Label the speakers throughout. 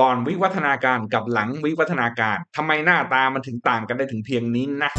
Speaker 1: ก่อนวิวัฒนาการกับหลังวิวัฒนาการทำไมหน้าตามันถึงต่างกันได้ถึงเพียงนี้นะ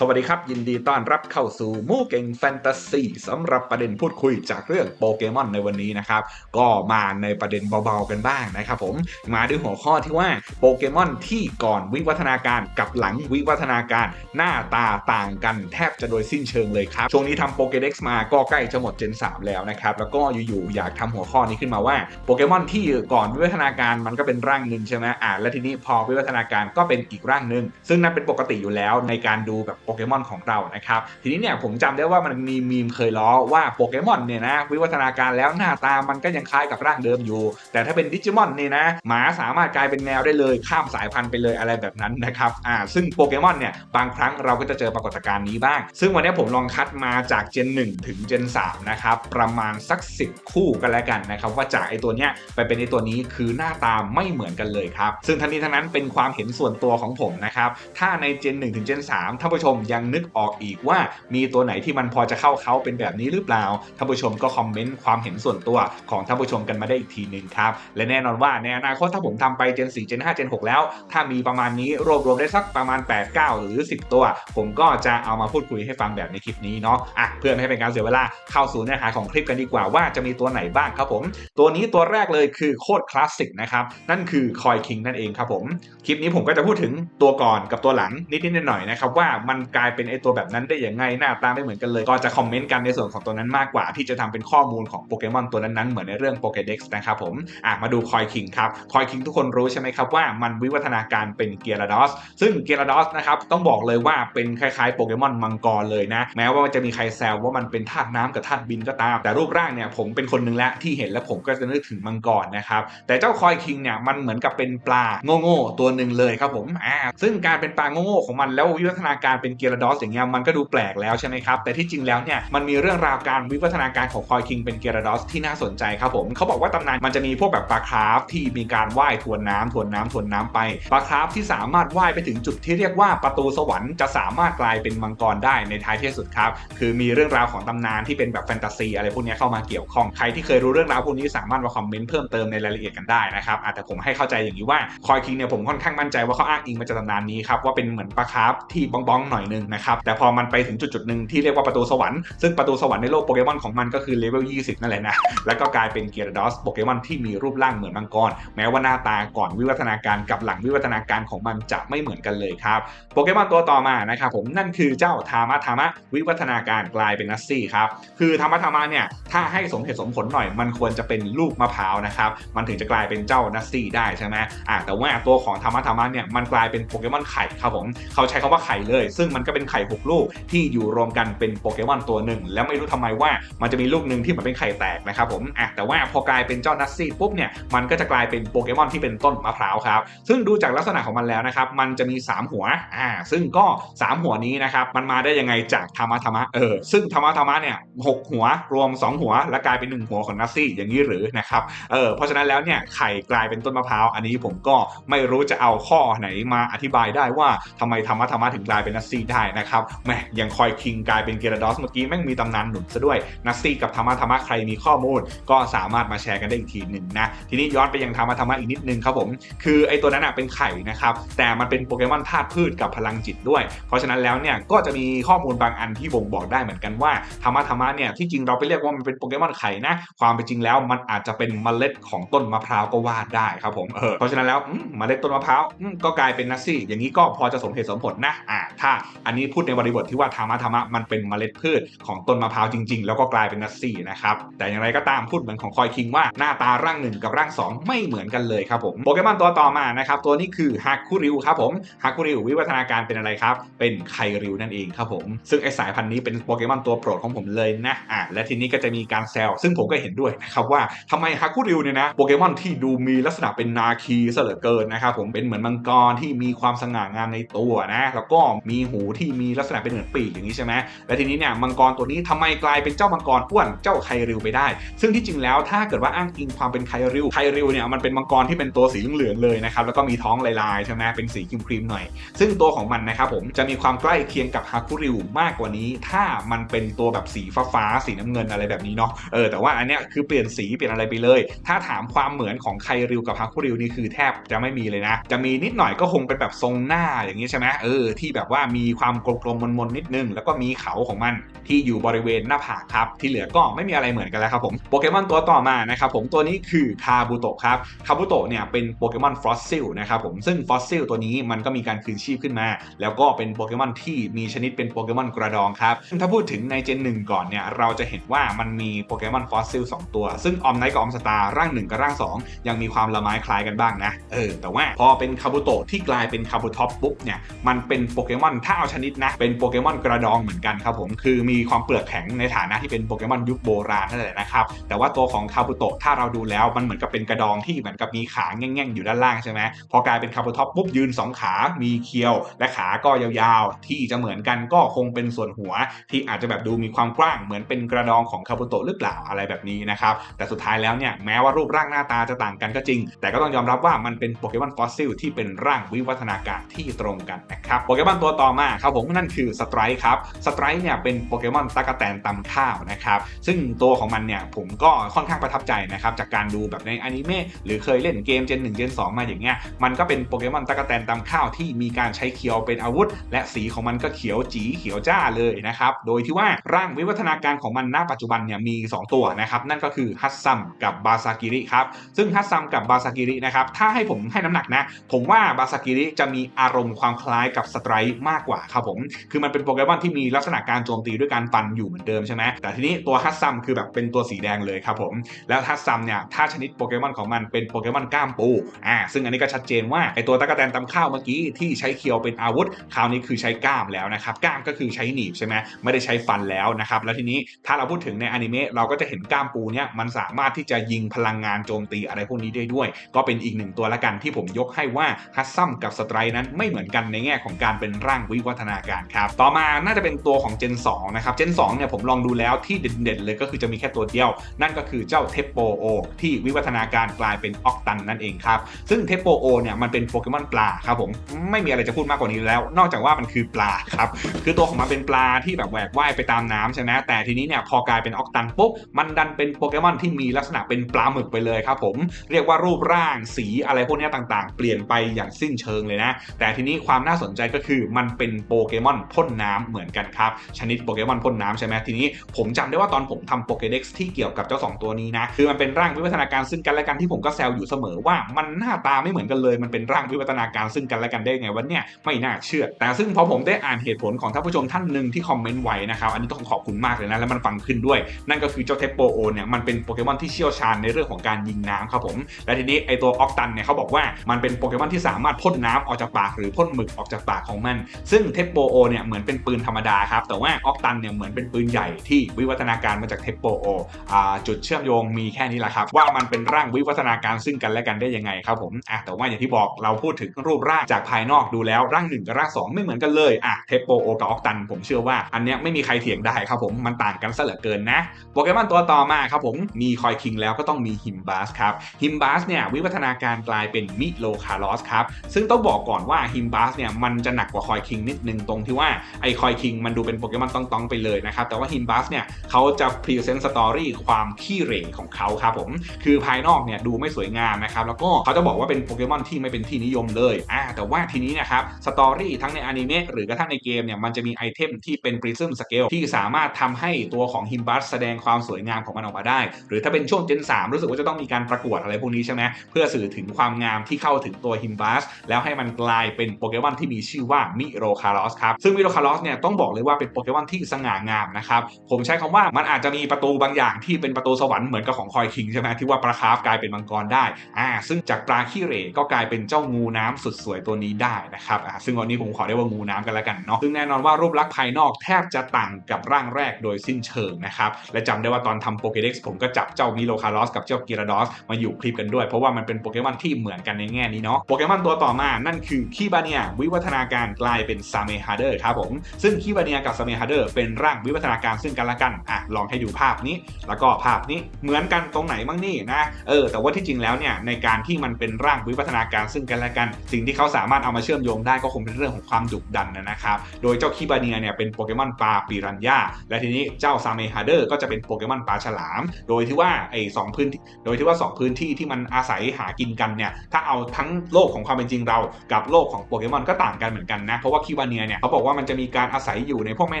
Speaker 1: สวัสดีครับ ยินดีต้อนรับเข้าสู่มูเก่งแฟนตาซีสำหรับประเด็นพูดคุยจากเรื่องโปเกมอนในวันนี้นะครับ ก็มาในประเด็นเบาๆกันบ้างนะครับผมมาด้วยหัวข้อที่ว่าโปเกมอนที่ก่อนวิวัฒนาการกับหลังวิวัฒนาการหน้าตาต่างกันแทบจะโดยสิ้นเชิงเลยครับ ช่วงนี้ทำโปเกเด็กซ์มาก็ใกล้จะหมดเจน 3 แล้วนะครับ แล้วก็อยู่ๆอยากทำหัวข้อนี้ขึ้นมาว่าโปเกมอนที่ก่อนวิวัฒนาการมันก็เป็นร่างหนึ่งใช่ไหมอ่าและทีนี้พอวิวัฒนาการก็เป็นอีกร่างหนึ่งซึ่งนั่นเป็นปกติอยู่แล้วในการดูแบบโปเกมอนของเรานะครับ ทีนี้เนี่ยผมจำได้ว่ามันมีมีมเคยล้อว่าโปเกมอนเนี่ยนะวิวัฒนาการแล้วหน้าตามันก็ยังคล้ายกับร่างเดิมอยู่ แต่ถ้าเป็นดิจิมอนเนี่ยนะหมาสามารถกลายเป็นแมวได้เลยข้ามสายพันธุ์ไปเลยอะไรแบบนั้นนะครับอ่าซึ่งโปเกมอนเนี่ยบางครั้งเราก็จะเจอปรากฏการณ์นี้บ้าง ซึ่งวันนี้ผมลองคัดมาจากเจน1 ถึงเจน3นะครับประมาณสัก 10 คู่กันแล้วกันนะครับว่าจากไอตัวเนี้ยไปเป็นไอตัวนี้คือหน้าตาไม่เหมือนกันเลยครับซึ่งทั้งนี้ทั้งนั้นเป็นความเห็นส่วนตัวของผมนะครับถ้าในเจน1ถึงเจน3ท่านผู้ชมยังนึกออกอีกว่า มีตัวไหนที่มันพอจะเข้าเขาเป็นแบบนี้หรือเปล่าท่านผู้ชมก็คอมเมนต์ความเห็นส่วนตัวของท่านผู้ชมกันมาได้อีกทีหนึ่งครับและแน่นอนว่าในอนาคตถ้าผมทำไปเจน4เจน5เจน6แล้ว ถ้ามีประมาณนี้รวบรวมได้สักประมาณ 8 9 หรือ 10 ตัว ผมก็จะเอามาพูดคุยให้ฟังแบบในคลิปนี้เนาะอะเพื่อไม่ให้เป็นการเสียเวลาเข้าสู่เนื้อหาของคลิปกันดีกว่าว่าจะมีตัวไหนบ้างครับผม ตัวนี้ตัวแรกเลยคือโคตรคลาสสิกนะครับนั่นคือคอยคิงนั่นเองครับผมคลิปนี้ผมก็จะพูดถึงตัวก่อนกับตัวหลังนิดๆหน่อยๆนะครับว่ามันกลายเป็นไอตัวแบบนั้นได้ยังไงหน้าตาไม่เหมือนกันเลยก็จะคอมเมนต์กันในส่วนของตัวนั้นมากกว่า ที่จะทำเป็นข้อมูลของโปเกมอนตัวนั้นๆเหมือนในเรื่องโปเกเด็กซ์นะครับผมอะมาดูคอยคิงครับคอยคิงทุกคนรู้ใช่ไหมครับว่ามันวิวัฒนาการเป็นเกียร์ดอสซึ่งเกียร์ดอสนะครับต้องบอกเลยว่าเป็นคล้ายๆโปเกมอนมังกรเลยนะ แม้ว่าจะมีใครแซวว่ามันเป็นธาตุน้ำกับธาตุบินก็ตาม แต่รูปร่างเนี่ยผมเป็นคนหนึ่งแล้วที่เห็นแล้วผมก็จะนึกถึงมังกรนะครับแต่เจ้าคอยคิงเนี่ยมันเหมือนกับเป็นปลาโง่ๆตัวหนึ่งเลยครับผมอ่าซึ่งการเป็นปลาโง่ๆของมันแล้ววิวัฒนาการเป็นเกียร์ดอสอย่างเงี้ยมันก็ดูแปลกแล้วใช่ไหมครับ แต่ที่จริงแล้วเนี่ยมันมีเรื่องราวการวิวัฒนาการของคอยคิงเป็นเกียร์ดอสที่น่าสนใจครับผมเขาบอกว่าตำนานมันจะมีพวกแบบปลาคราฟที่มีการว่ายทวนน้ำทวนน้ำทวนน้ำไปปลาคราฟที่สามารถว่ายไปถึงจุดที่เรียกว่าประตูสวรรค์จะสามารถกลายเป็นมังกรได้ในท้ายที่สุดครับคือมีเรื่องราวของตำนานที่เป็นแบบแฟนตาซีอะไรพวกนี้เข้ามาเกี่ยวข้องใครที่เคยรู้เรื่องราวพวกนี้สามารถมาคอมเมนต์เพิ่มเติมในรายละเอียดกันได้นะครับอาจจะผมให้เข้าใจอย่างนี้ว่าคอยคิงเนี่ยผมค่อนข้างมั่นใจว่าเขาอ้างอิงมาจากตำนานนี้ครับว่าเป็นเหมือนปลาคราฟที่บ้องๆหน่อยนึงนะครับแต่พอมันไปถึงจุดๆหนึ่งที่เรียกว่าประตูสวรรค์ซึ่งประตูสวรรค์ในโลกโปเกมอนของมันก็คือเลเวล20 นั่นแหละนะแล้วก็กลายเป็นเกียร์ดอสโปเกมอนที่มีรูปร่างเหมือนมังกรแม้ว่าหน้าตาก่อนวิวัฒนาการกับหลังวิวัฒนาการของมันจะไม่เหมือนกันเลยครับโปเกมอนตัวต่อมานะครับผมนั่นคือเจ้าทามะทามะวิวัฒนาการกลายเป็นนัสซี่ครับคือทามะทามะเนี่ยถ้าให้สมเหตุสมผลหน่อย มันควรจะเป็นลูกมะพร้าวนะครับมันถึงจะกลายเป็นเจ้านัสซี่ได้ใช่ไหมอ่าแต่ว่าตัวของทามะทามะเนี่ยมันกลายเป็นโปเกมอนไข่ครับผมเขาใช้คำว่าไข่เลย ซึ่งมันก็เป็นไข่หกลูกที่อยู่รวมกันเป็นโปเกมอนตัวหนึ่งแล้วไม่รู้ทำไมว่ามันจะมีลูกหนึ่งที่มันเป็นไข่แตกนะครับผมอะแต่ว่าพอกลายเป็นเจ้านัสซี่ปุ๊บเนี่ยมันก็จะกลายเป็นโปเกมอนที่เป็นต้นมะพร้าวครับซึ่งดูจากลักษณะของมันแล้วนะครับมันจะมี 3 หัวอ่าซึ่งก็ 3 หัวนี้นะครับมันมาได้ยังไงจากธรรมะธรรมะเออซึ่งธรรมะธรรมะเนี่ยหกหัวรวม 2 หัว และกลายเป็น 1 หัวของนัสซี่อย่างนี้หรือนะครับเออเพราะฉะนั้นแล้วเนี่ยไข่กลายเป็นต้นมะพร้าวอันนี้ผมก็ไม่รู้จะเอาข้อไหนมาอธิบายได้ว่าทำไมธรรมะธรรมะถึงกลายเป็นนัสซี่ได้นะครับแหมยังคอยคิงกลายเป็นเกราดอสเมื่อกี้แม่งมีตำนานหนุนซะด้วยนัสซี่กับธรรมะธรรมะใครมีข้อมูล ก็สามารถมาแชร์กันได้อีกทีหนึ่งนะทีนี้ย้อนไปยังธรรมะธรรมะอีกนิดนึงครับผมคือไอตัวนั้นอะเป็นไข่นะครับแต่มันเป็นโปเกมอนธาตุพืชกับพลังจิตด้วย เพราะฉะนั้นแล้วเนี่ยก็จะมีข้อมูลบางอันที่บ่งบอกได้เหมือนกันว่าธรรมะธรรมะเนี่ยที่จริงเราไปเรียกว่ามันเป็นโปเกมอนไข่นะความเป็นจริงแล้วมันอาจจะเป็นเมล็ดของต้นมะพร้าวก็ว่าได้ครับผมเออเพราะฉะนั้นแล้วมเมล็ดต้นมะพร้าวก็กลายเป็นนัสซี่อย่างนี้ก็พอจะสมเหตุสมผลนะอ่าถ้าอันนี้พูดในบริบทที่ว่าธรรมะธรรมะมันเป็นเมล็ดพืชของต้นมะพร้าวจริง ๆ แล้วก็กลายเป็นนัสซี่นะครับแต่อย่างไรก็ตามพูดเหมือนของคอยคิงว่าหน้าตาร่างหนึ่งกับร่างสองไม่เหมือนกันเลยครับผมโปเกมอนตัวต่อมานะครับตัวนี้คือฮักคุริวครับผมฮักคุริววิวัฒนาการเป็นอะไรครับเป็นไคริวนั่นเองครับผมซึ่งไอสายพันธุ์นี้เป็นโปเกมอนตัวโปรดของผมเลยนะอะและทีนี้ก็จะมีการแซวซึ่งผมก็เห็นด้วยนะครับว่าทำไมฮักคุริวเนี่ยนะโปเกมอนที่ดูมีลักษณะเป็นนาคีเหลือเกินนะครับผมเป็นเหมือนมังกรที่มีความสง่างามในตัวนะแล้วก็มีหูที่มีลักษณะเป็นเหมือนปีกอย่างนี้ใช่ไหมและทีนี้เนี่ยมังกรตัวนี้ทำไมกลายเป็นเจ้ามังกรอ้วนเจ้าไคริวไปได้ ซึ่งที่จริงแล้วถ้าเกิดว่าอ้างอิงความเป็นไคริวไคริวเนี่ยมันเป็นมังกรที่เป็นตัวสีเหลืองๆเลยนะครับแล้วก็มีท้องลายๆใช่ไหมเป็นสีครีมๆหน่อย ซึ่งตัวของมันนะครับผมจะมีความใกล้เคียงกับฮาคุริวมากกว่านี้ ถ้ามันเป็นตัวแบบสีฟ้าๆสีน้ำเงินอะไรแบบนี้เนาะเออแต่ว่าอันเนี้ยคือเปลี่ยนสีเปลี่ยนอะไรไปเลย ถ้าถามความเหมือนของไคริวกับฮาคุริวนี่คือแทบจะไม่มีเลยนะ จะมีนิดหน่อยก็คงเป็นแบบทรงหน้าอย่างนี้ใช่ไหมเออที่แบบว่ามีีความกลมๆมนๆนิดนึง แล้วก็มีเขาของมันที่อยู่บริเวณหน้าผากครับ ที่เหลือก็ไม่มีอะไรเหมือนกันแล้วครับผมโปเกมอนตัวต่อมานะครับผมตัวนี้คือคาบุโตะครับคาบุโตะเนี่ยเป็นโปเกมอนฟอสซิลนะครับผมซึ่งฟอสซิลตัวนี้มันก็มีการคืนชีพขึ้นมา แล้วก็เป็นโปเกมอนที่มีชนิดเป็นโปเกมอนกระดองครับซึ่งถ้าพูดถึงในเจนหนึ่งก่อนเนี่ยเราจะเห็นว่ามันมีโปเกมอนฟอสซิล2ตัว ซึ่งออมไนกับออมสตาร์ร่าง1กับร่าง 2 ยังมีความละไม้คล้ายกันบ้างนะเออแต่ว่าพอเป็นคาบุโตะที่กลายเป็นคาบุท็อปปุ๊บเนี่ยมันเป็นโปเกมอนถ้าเอาชนิดนะ เป็นโปเกมอนกระดองเหมือนกันครับผม คือมีความเปลือกแข็งในฐานะที่เป็นโปเกมอนยุคโบราณนั่นแหละนะครับ แต่ว่าตัวของคาบุโตะถ้าเราดูแล้วมันเหมือนกับเป็นกระดองที่เหมือนกับมีขาแง่งๆอยู่ด้านล่างใช่ไหมพอกลายเป็นคาบุท็อปปุ๊บยืนสองขา มีเคียว และขาก็ยาวๆ ที่จะเหมือนกันก็คงเป็นส่วนหัว ที่อาจจะแบบดูมีความกว้างเหมือนเป็นกระดองของคาบุโตะหรือเปล่าอะไรแบบนี้นะครับแต่สุดท้ายแล้วเนี่ยแม้ว่ารูปร่างหน้าตาจะต่างกันก็จริง แต่ก็ต้องยอมรับว่ามันเป็นโปเกมอนฟอสซิลที่เป็นร่างวิวัฒนาการที่ตรงกันนะครับโปเกมอนตัวต่อมาครับผมนั่นคือสไตร์ครับสไตร์เนี่ยเป็นโปเกมอนตะกแตนตำข้าวนะครับซึ่งตัวของมันเนี่ยผมก็ค่อนข้างประทับใจนะครับจากการดูแบบในอนิเมะหรือเคยเล่นเกมเจน1เจน2มาอย่างเงี้ยมันก็เป็นโปเกมอนตะกแตนตำข้าวที่มีการใช้เคียวเป็นอาวุธ และสีของมันก็เขียวจีเขียวจ้าเลยนะครับโดยที่ว่าร่างวิวัฒนาการของมันณปัจจุบันเนี่ยมี 2 ตัวนะครับนั่นก็คือฮัตซัมกับบาซากิริครับซึ่งฮัตซัมกับบาซากิรินะครับถ้าให้ผมให้น้ำหนักนะ ผมว่าบาซากิริจะมีอารมณ์ความคล้ายกับสไตร์มากกว่าครับผมคือมันเป็นโปเกมอนที่มีลักษณะการโจมตีด้วยการฟันอยู่เหมือนเดิมใช่ไหมแต่ทีนี้ตัวฮัตซัมคือแบบเป็นตัวสีแดงเลยครับผมแล้วฮัตซัมเนี่ยถ้าชนิดโปเกมอนของมันเป็นโปเกมอนก้ามปูอ่าซึ่งอันนี้ก็ชัดเจนว่าไอตัวตะกแตนตำข้าวเมื่อกี้ที่ใช้เคียวเป็นอาวุธ คราวนี้คือใช้ก้ามแล้วนะครับก้ามก็คือใช้หนีบใช่ไหมไม่ได้ใช้ฟันแล้วนะครับแล้วทีนี้ถ้าเราพูดถึงในอนิเมะเราก็จะเห็นก้ามปูเนี่ยมันสามารถที่จะยิงพลังงานโจมตีอะไรพวกนี้ได้ด้วย ก็เป็นอีกหนึ่งตัวละกันที่ผมยกให้ว่าฮัตซัมกับสไตร์นั้นไม่เหมือนกันในแง่ของการเป็นร่างวิวัฒนาการครับ ต่อมาน่าจะเป็นตัวของเจน2นะครับเจน2เนี่ยผมลองดูแล้วที่เด่นๆ เลยก็คือจะมีแค่ตัวเดียว นั่นก็คือเจ้าเทปโปโอที่วิวัฒนาการกลายเป็นออกตันนั่นเองครับ ซึ่งเทปโปโอเนี่ยมันเป็นโปเกมอนปลาครับผม ไม่มีอะไรจะพูดมากกว่านี้แล้ว นอกจากว่ามันคือปลาครับ คือตัวของมันเป็นปลาที่แบบแหวกว่ายไปตามน้ำใช่ไหมแต่ทีนี้เนี่ยพอกลายเป็นออกตันปุ๊บ มันดันเป็นโปเกมอนที่มีลักษณะเป็นปลาหมึกไปเลยครับผม เรียกว่ารูปร่างสีอะไรพวกนี้ต่างๆ เปลี่ยนไปอย่างสิ้นเชิงเลยนะ แต่ทีนี้ความน่าสนใจก็คือมันเป็นโปเกมอนพ่นน้ำเหมือนกันครับ ชนิดโปเกมอนพ่นน้ำใช่ไหมทีนี้ผมจำได้ว่าตอนผมทำโปเกเด็กซ์ที่เกี่ยวกับเจ้า 2 ตัวนี้นะ คือมันเป็นร่างวิวัฒนาการซึ่งกันและกันที่ผมก็แซวอยู่เสมอว่ามันหน้าตาไม่เหมือนกันเลย มันเป็นร่างวิวัฒนาการซึ่งกันและกันได้ไงวะเนี่ยไม่น่าเชื่อ แต่ซึ่งพอผมได้อ่านเหตุผลของท่านผู้ชมท่านหนึ่งที่คอมเมนต์ไว้นะครับอันนี้ต้องขอบคุณมากเลยนะแล้วมันฟังขึ้นด้วย นั่นก็คือเจ้าเทปโปโอเนี่ยมันเป็นโปเกมอนที่เชี่ยวชาญในเรื่องของการยิงน้ำครับผมและทีนี้ไอตัวออกตันเนี่ยเขาบอกว่ามันเป็นโปเกมอนที่สามารถพ่นน้ำออกจากปากหรือพ่นหมึกออกจากปากของมัน ซึ่งงเทปโปโอเนี่ยเหมือนเป็นปืนธรรมดาครับ แต่ว่าออกตันเนี่ยเหมือนเป็นปืนใหญ่ที่วิวัฒนาการมาจากเทปโปโออจุดเชื่อมโยงมีแค่นี้แหละครับ ว่ามันเป็นร่างวิวัฒนาการซึ่งกันและกันได้ยังไงครับผมอะแต่ว่าอย่างที่บอกเราพูดถึงรูปร่างจากภายนอกดูแล้วร่างหนึ่งกับร่างสองไม่เหมือนกันเลยอะเทปโปโอกับออกตัน ผมเชื่อว่าอันเนี้ยไม่มีใครเถียงได้ครับผมมันต่างกันซะเหลือเกินนะโปเกมอนตัวต่อมาครับผมมีคอยคิงแล้วก็ต้องมีฮิมบาสครับฮิมบาสเนี่ยวิวัฒนาการกลายเป็นมิโลคาร์ลอสครับซึ่งต้องบอกก่อนว่าฮิมบาสเนี่ยมันจะหนักกว่าคอยคิงนดนึงตรงที่ว่าไอคอยคิงมันดูเป็นโปเกมอนต้องๆไปเลยนะครับ แต่ว่าฮิมบาสเนี่ยเขาจะพรีเซนต์สตอรี่ความขี้เหร่ของเขาครับผมคือภายนอกเนี่ยดูไม่สวยงามนะครับแล้วก็เขาจะบอกว่าเป็นโปเกมอนที่ไม่เป็นที่นิยมเลยอ่าแต่ว่าทีนี้นะครับสตอรี่ทั้งในอนิเมะหรือกระทั่งในเกมเนี่ยมันจะมีไอเทมที่เป็นปริซึมสเกลที่สามารถทำให้ตัวของฮิมบัสแสดงความสวยงามของมันออกมาได้ หรือถ้าเป็นช่วงเจน3รู้สึกว่าจะต้องมีการประกวดอะไรพวกนี้ใช่ไหมเพื่อสื่อถึงความงามที่เข้าถึงตัวฮิมบัสแล้วให้มันกลายเป็นโปเกมอนที่มีชื่อว่ามิโรคาร์ลอสครับซึ่งมิโรคาร์ลอสเนี่ยต้องบอกเลยว่าเป็นโปเกมอนที่สง่างามนะครับผมใช้คำว่ามันอาจจะมีประตูบางอย่างที่เป็นประตูสวรรค์เหมือนกับของคอยคิงใช่ไหมที่ว่าปลาคาร์ฟกลายเป็นมังกรได้อ่าซึ่งจากปลาขี้เหร่ก็กลายเป็นเจ้างูน้ำสุดสวยตัวนี้ได้นะครับอ่าซึ่งวันนี้ผมขอเรียกว่างูน้ำกันแล้วกันเนาะซึ่งแน่นอนว่ารูปลักษณ์ภายนอกแทบจะต่างกับร่างแรกโดยสิ้นเชิงนะครับและจำได้ว่าตอนทำโปเกเด็กซ์ผมก็จับเจ้ามิโลคาร์ลอสกับเจ้ากิราดอสมาอยู่คลิปกันด้วย เพราะว่ามันเป็นโปเกมอนที่เหมือนกันในแง่นี้เนาะโปเกมอนตัวต่อมานั่นคือคีบาเนียวิวัฒนาการกลายเป็นซาเมฮาเดอร์ครับผม ซึ่งคิวาเนียกับซาเมฮาเดอร์เป็นร่างวิวัฒนาการซึ่งกันและกันอะลองให้ดูภาพนี้ แล้วก็ภาพนี้เหมือนกันตรงไหนบ้างนี่นะเออแต่ว่าที่จริงแล้วเนี่ยในการที่มันเป็นร่างวิวัฒนาการซึ่งกันและกัน สิ่งที่เขาสามารถเอามาเชื่อมโยงได้ก็คงเป็นเรื่องของความดุดันนะครับโดยเจ้าคิบาเนียเนี่ยเป็นโปเกมอนปลาปิรันย่าและทีนี้เจ้าซาเมฮาเดอร์ก็จะเป็นโปเกมอนปลาฉลาม โดยที่ว่าไอ้สองพื้นที่โดยที่ว่า 2 พื้นที่ที่มันอาศัยหากินกันเนี่ยถ้าเอาทั้งโลกของความเป็นจริงเรากับโลกของโปเกมอนก็ต่างกันเหมือนกันนะเพราะว่าคิวาเนียเนี่ยเขาบอกว่ามันจะมีการอาศัยอยู่ในพวกแม่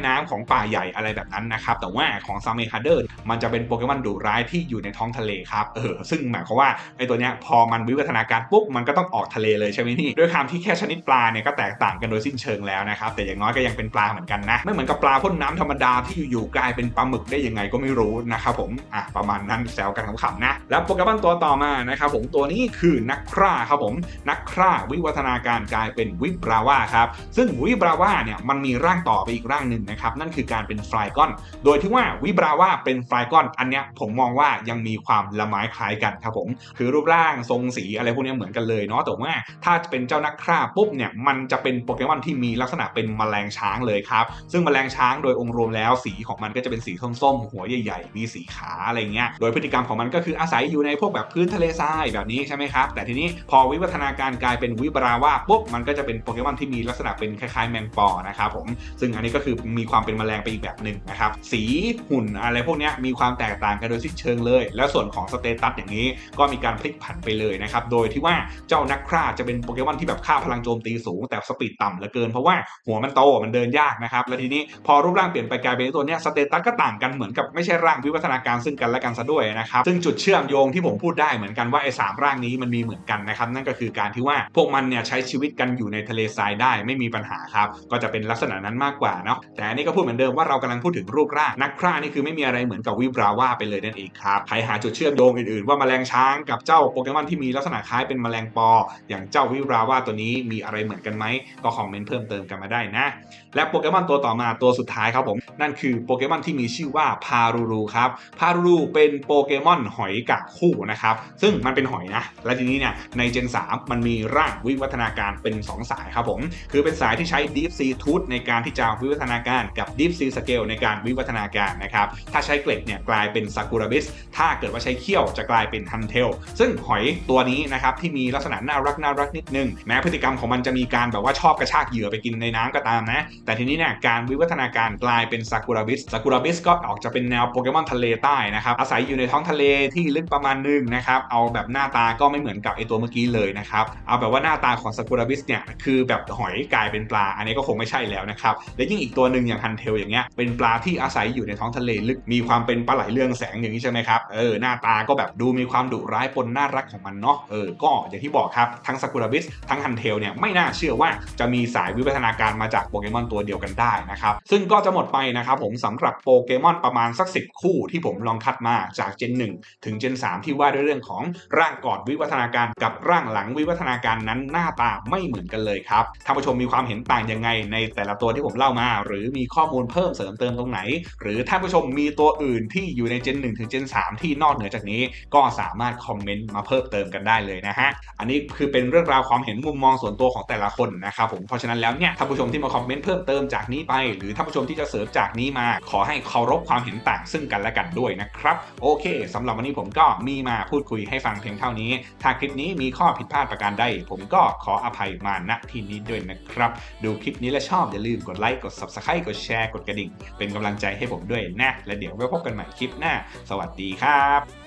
Speaker 1: น้ำของป่าใหญ่อะไรแบบนั้นนะครับแต่ว่าของซาเมฮาเดอร์มันจะเป็นโปเกมอนดุร้ายที่อยู่ในท้องทะเลครับเออซึ่งหมายความว่าไอตัวเนี้ยพอมันวิวัฒนาการปุ๊บมันก็ต้องออกทะเลเลยใช่ไหมนี่ด้วยความที่แค่ชนิดปลาเนี่ยก็แตกต่างกันโดยสิ้นเชิงแล้วนะครับแต่อย่างน้อยก็ยังเป็นปลาเหมือนกันนะไม่เหมือนกับปลาพ่นน้ำธรรมดาที่อยู่ๆกลายเป็นปลาหมึกได้ยังไงก็ไม่รู้นะครับผมอะประมาณนั้นแซวกันขำๆนะแล้วโปเกมอนตัวต่อมานะครับผมตัวนี้คือนักฆ่าครับผมนักฆ่าวิวัฒนาการกลายเป็นวิบราว่าครับซึ่งววิบราว่าเนี่ยมันมีร่างต่อไปอีกร่างหนึ่งนะครับนั่นคือการเป็นฟลายกอน โดยที่ว่าวิบราว่าเป็นฟลายกอนอันเนี้ยผมมองว่ายังมีความละไม้คล้ายกันครับผมคือรูปร่างทรงสีอะไรพวกนี้เหมือนกันเลยเนาะแต่ว่าถ้าเป็นเจ้านักฆ่าปุ๊บเนี่ยมันจะเป็นโปเกมอนที่มีลักษณะเป็นแมลงช้างเลยครับซึ่งแมลงช้างโดยองค์รวมแล้วสีของมันก็จะเป็นสีส้มๆหัวใหญ่ๆ มีสีขาอะไรเงี้ยโดยพฤติกรรมของมันก็คืออาศัยอยู่ในพวกแบบพื้นทะเลทรายแบบนี้ใช่ไหมครับแต่ทีนี้พอวิวัฒนาการกลายเป็นวิบราว่าปุ๊บมันก็จะเป็นโปเกมอนที่มีลักษณะเป็นคล้ายๆแมงปอนะครับผมซึ่งอันนี้ก็คือมีความเป็นแมลงไปอีกแบบหนึ่งนะครับสีหุ่นอะไรพวกนี้มีความแตกต่างกันโดยสิ้นเชิงเลย แล้วส่วนของสเตตัสอย่างนี้ก็มีการพลิกผันไปเลยนะครับโดยที่ว่าเจ้านักฆ่าจะเป็นโปเกมอนที่แบบค่าพลังโจมตีสูงแต่สปีดต่ำเหลือเกินเพราะว่าหัวมันโตมันเดินยากนะครับแล้วทีนี้พอรูปร่างเปลี่ยนไปกลายเป็นตัวเนี้ยสเตตัสก็ต่างกันเหมือนกับไม่ใช่ร่างวิวัฒนาการซึ่งกันและกันซะด้วยนะครับซึ่งจุดเชื่อมโยงที่ผมพูดได้เหมือนกันว่าไอ้สามร่างนี้มันมีเหมือนกันนะครับนั่นก็คือการที่ว่าพวกมันเนี่ยใช้ชีวิตกันอยู่ในทะเลทรายได้ไม่มีปัญหาครับก็จะเป็นลักษณะนั้นมากกว่าเนาะแต่อันนี้ก็พูดเหมือนเดิมว่าเรากำลังพูดถึงรูปร่างนักฆ่านี่คือไม่มีอะไรเหมือนกับวิบราว่าไปเลยนั่นเองครับใครหาจุดเชื่อมโยงอื่นๆ ว่าแมลงช้างกับเจ้าโปเกมอนที่มีลักษณะคล้ายเป็นแมลงปอ อย่างเจ้าวิบราว่าตัวนี้มีอะไรเหมือนกันไหมก็คอมเมนต์เพิ่มเติมกันมาได้นะ และโปเกมอนตัวต่อมาตัวสุดท้ายครับผมนั่นคือโปเกมอนที่มีชื่อว่าพารูรูครับพารูรูเป็นโปเกมอนหอยกากคู่นะครับซึ่งมันเป็นหอยนะและทีนี้เนี่ยในเจน3มันมีร่างวิวัฒนาการเป็น 2 สายครับผมคือเป็นสายที่ใช้ Deep Sea Tooth ในการที่จะวิวัฒนาการกับ Deep Sea Scale ในการวิวัฒนาการนะครับ ถ้าใช้เกล็ดเนี่ยกลายเป็นซากุระบิส ถ้าเกิดว่าใช้เขี้ยวจะกลายเป็นฮันเทล ซึ่งหอยตัวนี้นะครับที่มีลักษณะน่ารักน่ารักนิดนึง แม้พฤติกรรมของมันจะมีการแบบว่าชอบกระชากเหยื่อไปกินในน้ำก็ตามนะ แต่ทีนี้เนี่ยการวิวัฒนาการกลายเป็นซากุระบิส ซากุระบิสก็ออกจะเป็นแนวโปเกมอนทะเลใต้นะครับ อาศัยอยู่ในท้องทะเลที่ลึกประมาณหนึงนะครับ เอาแบบหน้าตาก็ไม่เหมือนกับไอตัวเมื่อกี้เลยนะครับ เอาแบบว่าหน้าตาของซากุระบิสเนี่ยคือแบบหอยกลายเป็นปลาอันนี้ก็คงไม่ใช่แล้วนะครับและยิ่งอีกตัวหนึ่งอย่างฮันเทลอย่างเงี้ยเป็นปลาที่อาศัยอยู่ในท้องทะเลลึกมีความเป็นปลาไหลเรืองแสงอย่างนี้ใช่ไหมครับเออหน้าตาก็แบบดูมีความดุร้ายปนน่ารักของมันเนาะเออก็อย่างที่บอกครับทั้งซากุระบิสทั้งฮันเทลเนี่ยไม่น่าเชื่อว่าจะมีสายวิวัฒนาการมาจากโปเกมอนตัวเดียวกันได้นะครับซึ่งก็จะหมดไปนะครับผมสำหรับโปเกมอนประมาณสัก 10 คู่ที่ผมลองคัดมาจากเจน 1 ถึงเจน 3 ที่ว่าด้วยเรื่องของร่างก่อนวิวัฒนาการกับร่างหลังวิวัฒนาการนั้นหน้าตาไม่เหมือนกันเลยครับท่านผู้ชมมีความเห็นต่างยังไงในแต่ละตัวที่ผมเล่ามา หรือมีข้อมูลเพิ่มเสริมเติมตรงไหน หรือท่านผู้ชมมีตัวอื่นที่อยู่ในเจน1ถึงเจน3ที่นอกเหนือจากนี้ ก็สามารถคอมเมนต์มาเพิ่มเติมกันได้เลยนะฮะ อันนี้คือเป็นเรื่องราวความเห็นมุมมองส่วนตัวของแต่ละคนนะครับผม เพราะฉะนั้นแล้วเนี่ยท่านผู้ชมที่มาคอมเมนต์เพิ่มเติมจากนี้ไป หรือท่านผู้ชมที่จะเสริมจากนี้มา ขอให้เคารพความเห็นต่างซึ่งกันและกันด้วยนะครับ โอเคสำหรับวันนี้ผมก็มีมาพูดคุยให้ฟังเพียงเท่านี้ ถ้าคลิปนี้มีข้อผิดพลาดประการใดผมก็ขออภัยมาณที่นี้ด้วยนะครับ ดูคลิปนี้แล้วชอบอย่าลืมกดไลค์กด subscribe กดแชร์กดกระดิ่ง เป็นกำลังใจให้ผมด้วยนะ และเดี๋ยวไว้พบกันใหม่คลิปหน้า สวัสดีครับ